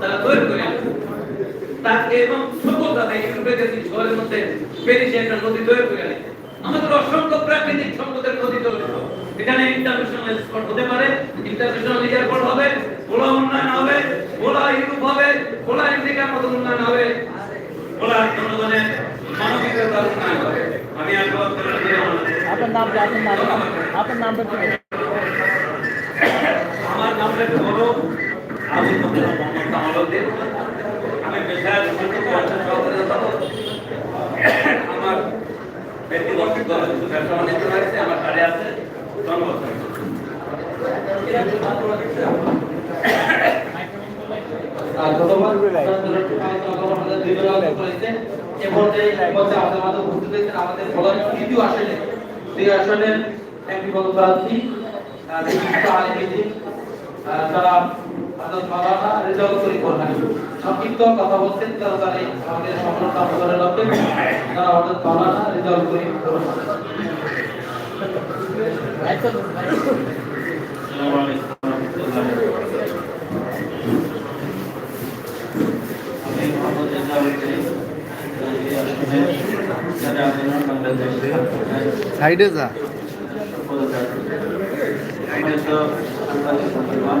তারা তৈরি করে তার এবং সফলতা দেয় ইউরোপের শহরের মধ্যে প্যারিসে একটা নদী তৈরি করে আনে। আমাদের অসংখ্য প্রাকৃতিক সম্পদের নদী তৈরি এখানে ইন্টারন্যাশনাল স্পট হতে পারে ইন্টারন্যাশনাল এয়ারপোর্ট হবে খোলা উন্নয়ন হবে খোলা ইউরোপ হবে খোলা আমেরিকার মতো উন্নয়ন হবে। খোলা জনগণের মানবিকতার উন্নয়ন হবে। আমি আগ্রহ আপনার নামটা আপনার নাম? আপনার নামটা আমার নামটা একটু বলো। আমি পেশায় আমার ব্যক্তিগত ব্যবসা বাণিজ্য রয়েছে আমার গাড়ি আছে ধন্যবাদ। আমাদের তৃতীয় আসনে আসনের একটি পদপ্রার্থী আহ, বিশিষ্ট আইনজীবী আহ, যারা আদত মাওলানা রেজাউল করিম বোরহানি সংক্ষিপ্ত কথা বলছেন তারা তারা আমাদের সম্মানতা প্রদানের লক্ষ্যে তারা আদত মাওলানা রেজাউল করিম বোরহানি আসসালামু আলাইকুম আমি মোহাম্মদ রেজাউল করিম এই আসনের যারা আন্দোলন বাংলাদেশে সাইডে যা সম্মানিত সাংবাদিক বন্ধুগণ,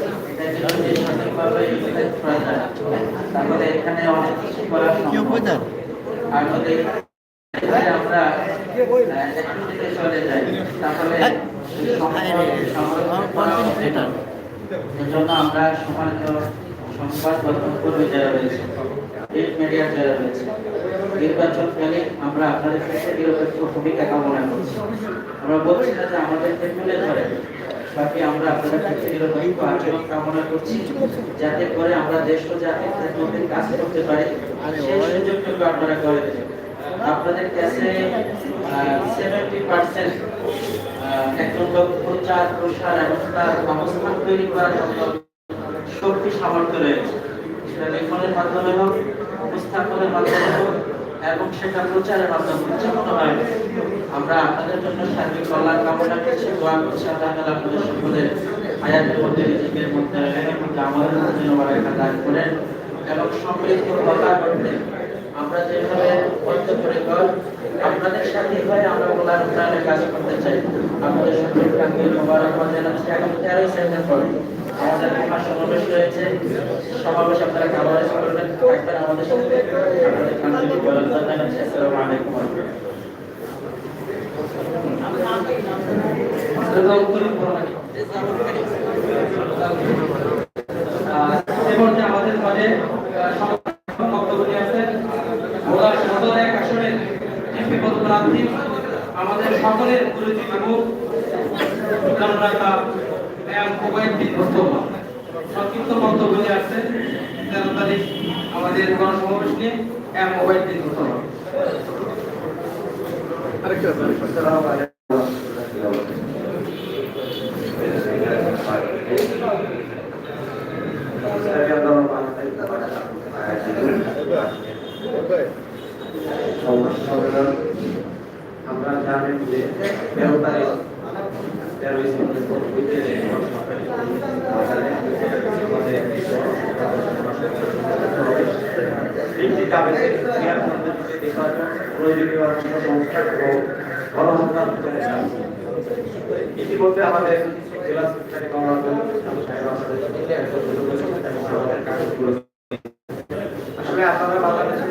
এখানে অনেক কিছু আর আমরা আহ, একটু দিকে চলে যাই। তাহলে সম্পদ সংরক্ষণ করা হবে না এজন্য আমরা সমাজ সংবাদ কর্মী যারা রয়েছে প্রিন্ট মিডিয়া যারা রয়েছে নির্বাচনকালে আমরা আপনাদের নিরপেক্ষ ভূমিকা কামনা করছি। আমরা বলছি না যে ধরে। বাকি আমরা আপনাদের কাছে নিরপেক্ষ আচরণ কামনা করছি, যাতে করে আমরা দেশ ও জাতির মধ্যে কাজ করতে পারি। সেই সুযোগটুকু আপনারা করে দেবেন আপনাদের কাছে সেভেন্টি পার্সেন্ট একজন প্রচার প্রসার এবং তার অবস্থান তৈরি করার শক্তি সামর্থ্য রয়েছে। সেটা লেখনের মাধ্যমে হোক, উপস্থাপনের মাধ্যমে হোক এবং সেটা প্রচারের মাধ্যমে কোনো হয়। আমরা আপনাদের জন্য সার্বিক কল্যাণ কামনা করছি, দোয়া করছি আল্লাহ তাআলা আপনাদের সকলের হায়াতের মধ্যে, রিজিকের মধ্যে মধ্যে আমাদের জন্য বারাকা দান করেন এবং সমৃদ্ধ কথা করতে আমরা যেভাবে বদ্ধপরিকর আপনাদের সাথে হয়ে আমরা ওনার উন্নয়নে কাজ করতে চাই। আমাদের সকলকে আমি মোবারকবাদ জানাচ্ছি এখন তেরোই সেপ্টেম্বর। আমাদের মহা সমাবেশ রয়েছে। সমাবেশ আপনারা ভালো করবেন। থাকবেন আমাদের সাথে আপনাদের কান্তি মোবারকবাদ জানাচ্ছি আসসালামু আলাইকুম ওয়া রাহমাতুল্লাহ। রেজাউল করিম বোরহানি আহ, এ পর্যায়ে আমাদের মাঝে আহ, সংক্ষিপ্ত বক্তব্য নিয়ে আসছেন ভোলা সদর এক আসনের এমপি পদপ্রার্থী আমাদের সকলের পরিচিত মুখ জননেতা এম ওবায়দুদ্দিন মোস্তফা সংক্ষিপ্ত বক্তব্য নিয়ে আসছেন তেরো তারিখ আমাদের গণসমাবেশ নিয়ে আলাইকুম ওয়া রাহমাতুল্লাহি আমরা জানেন যে তেরো তারিখ ইতিমধ্যে আমাদের জেলা সেক্রেটারি কমলাপুর সাহেব আমাদের আসলে আপনারা বাংলাদেশের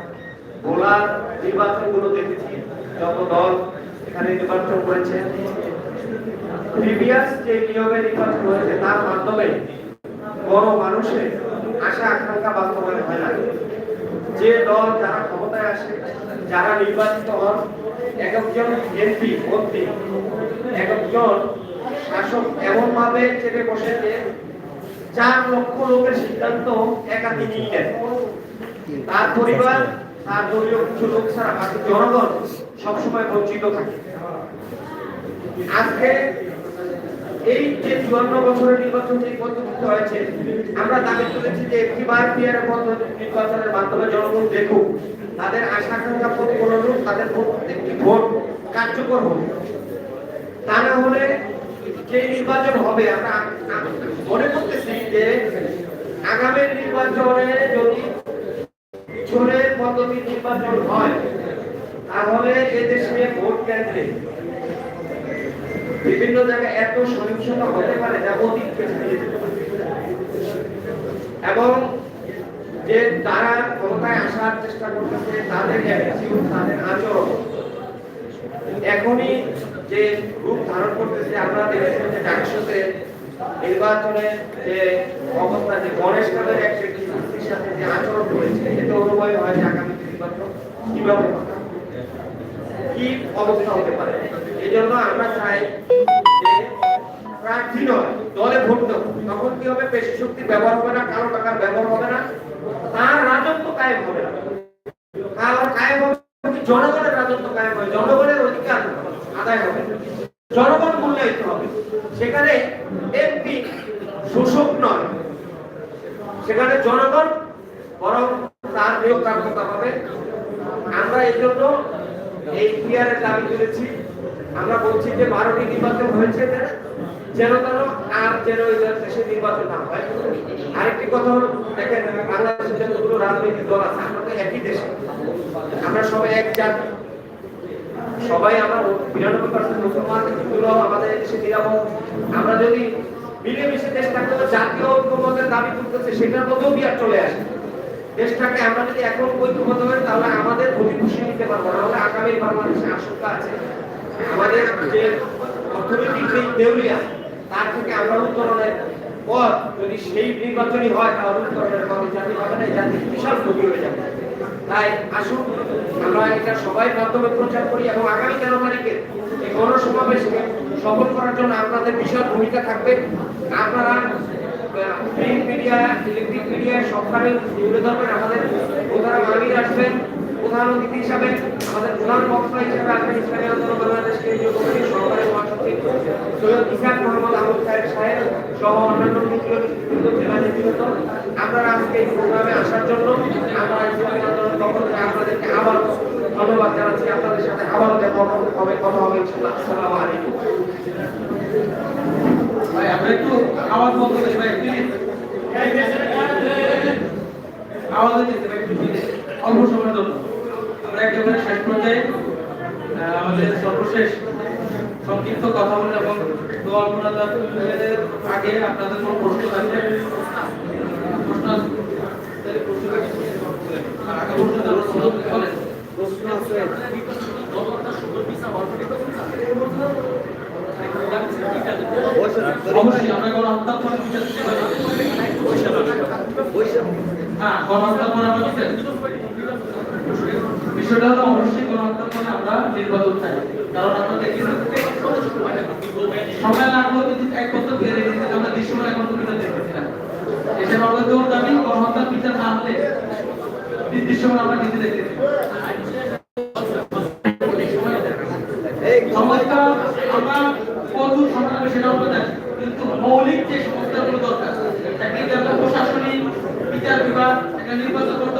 ভোলার নির্বাচনগুলো দেখেছি, যত দল এখানে নির্বাচন করেছে। প্রিভিয়াস যে নিয়মে নির্বাচন হয়েছে, তার মাধ্যমে বড় মানুষের আশা, আকাঙ্ক্ষা বাস্তবায়ন হয় না। যে দল যারা ক্ষমতায় আসে, যারা নির্বাচিত হন, একজন এমপি, মন্ত্রী, একজন শাসক এমন ভাবে চেপে বসে যে চার লক্ষ লোকের সিদ্ধান্ত একা তিনিই নেন তার পরিবার তার দলীয় কিছু লোক ছাড়া বাকি জনগণ সবসময় বঞ্চিত থাকে। আজকে এই যে চুয়ান্ন বছরের নির্বাচন যে পদ্ধতিতে হয়েছে, আমরা দাবি তুলেছি যে একটি বার পদ্ধতি নির্বাচনের মাধ্যমে জনগণ দেখুক, তাদের আশা আকাঙ্ক্ষা প্রতিফলন হোক তাদের প্রত্যেকটি ভোট কার্যকর হোক। তা না হলে যে নির্বাচন হবে, আমরা মনে করতেছি যে আগামী নির্বাচনে যদি পিছনের পদ্ধতি নির্বাচন হয়, তাহলে এদেশে ভোট কেন্দ্রে বিভিন্ন জায়গায় এত সহিংসতা হতে পারে। এবং যে তারা ক্ষমতায় আসার চেষ্টা করতেছে, তাদের অ্যাটিটিউড তাদের আচরণ, এখনই যে রূপ ধারণ করতেছে, আমরা দেখেছি যে নির্বাচনে যে অবস্থা, যে গণেশ কালের এক ব্যক্তির হয় দলে ভোট তখন কি হবে? পেশি শক্তি ব্যবহার হবে না টাকার ব্যবহার হবে না। তার রাজত্ব কায়েম হবে না। জনগণের রাজত্ব কায়েম হবে জনগণের অধিকার আদায় হবে। জনগণ মূল্যায়িত হবে। সেখানে এমপি শোষক নয়। সেখানে জনগণ বরং তার নিয়োগ কার্যতা হবে। আমরা এই জন্য এই পিয়ারের দাবি তুলেছি। আমরা বলছি যে বারোটি নির্বাচন হয়েছে যেন যেন আর যেন দেশে নির্বাচন না হয়। আরেকটি কথা হলো, দেখেন, বাংলাদেশের যতগুলো রাজনৈতিক দল আছে, আমরা তো একই দেশে। আমরা সবাই এক জাতি। সবাই আমরা বিরানব্বই পার্সেন্ট মুসলমান হিন্দুরা আমাদের দেশে নিরাপদ। আমরা যদি মিলেমিশে দেশটাকে তো জাতীয় ঐক্যমতের দাবি করতেছে সেটার মধ্যেও বিয়ার চলে আসে? দেশটাকে আমরা যদি এখন ঐক্যবদ্ধ তাহলে আমাদের নিতে পারব না। আগামী বাংলাদেশে আশঙ্কা আছে। আমাদের যে অর্থনৈতিক যে দেউলিয়া, তার থেকে আমরা উত্তরণের পর যদি সেই হয়, তাহলে উত্তরণের পর জাতি না বিশাল ক্ষতি হয়ে যাবে। তাই আসুন, আমরা এটা সবাই মাধ্যমে প্রচার করি এবং আগামী তেরো তারিখে এই গণসমাবেশকে সফল করার জন্য আপনাদের বিশাল ভূমিকা থাকবে। আপনারা প্রিন্ট মিডিয়া ইলেকট্রিক মিডিয়া সবখানে তুলে ধরবেন আমাদের প্রধান আমির আসবেন, প্রধান অতিথি হিসাবে আমাদের প্রধান বক্তা হিসাবে আসবেন ইসলামী আন্দোলন বাংলাদেশ কেন্দ্রীয় কমিটির সহকারী মহাসচিব সৈয়দ ইসাক মোহাম্মদ আবুল সাহেব সাহেব সহ অন্যান্য জেলা নেতৃত্ব আপনারা আজকে এই প্রোগ্রামে আসার জন্য আমরা ইসলামী আন্দোলন পক্ষ আপনাদেরকে আবার ধন্যবাদ জানাচ্ছি। আপনাদের সাথে আবারও দেখা হবে, কথা হবে, ইনশাআল্লাহ। আসসালামু আলাইকুম। ভাই আমরা একটু আওয়াজ বন্ধ করি ভাই আওয়াজ দিতে ভাই একটু অল্প সময়ের জন্য আমরা একেবারে শেষ পর্যায়ে আমাদের সর্বশেষ সংক্ষিপ্ত কথা বলে এবং দোয়া আগে আপনাদের কোনো প্রশ্ন থাকলে প্রশ্ন আছে? প্রশ্ন আছে? প্রশ্ন বলেন। অবশ্যই, আমরা কোনো হ্যাঁ গণহত্যা করে আমরা বিচার বিষয়টা হলো, অবশ্যই গণহত্যা করে আমরা নির্বাচন চাই কারণ আমরা দেখি সময় লাগলেও কিন্তু এক বছর বেড়ে দিতে, আমরা দৃশ্যমান এখন তো বিচার দেখতেছি না। এসব আমাদের জোর দাবি গণহত্যার বিচার না হলে দৃশ্যমান আমরা কিন্তু দেখতেছি সমস্যা আমরা প্রচুর সমস্যা সেটা আমরা জানি কিন্তু মৌলিক যে সমস্যাগুলো দরকার একটা একটা প্রশাসনিক বিচার বিভাগ এটা নির্বাচন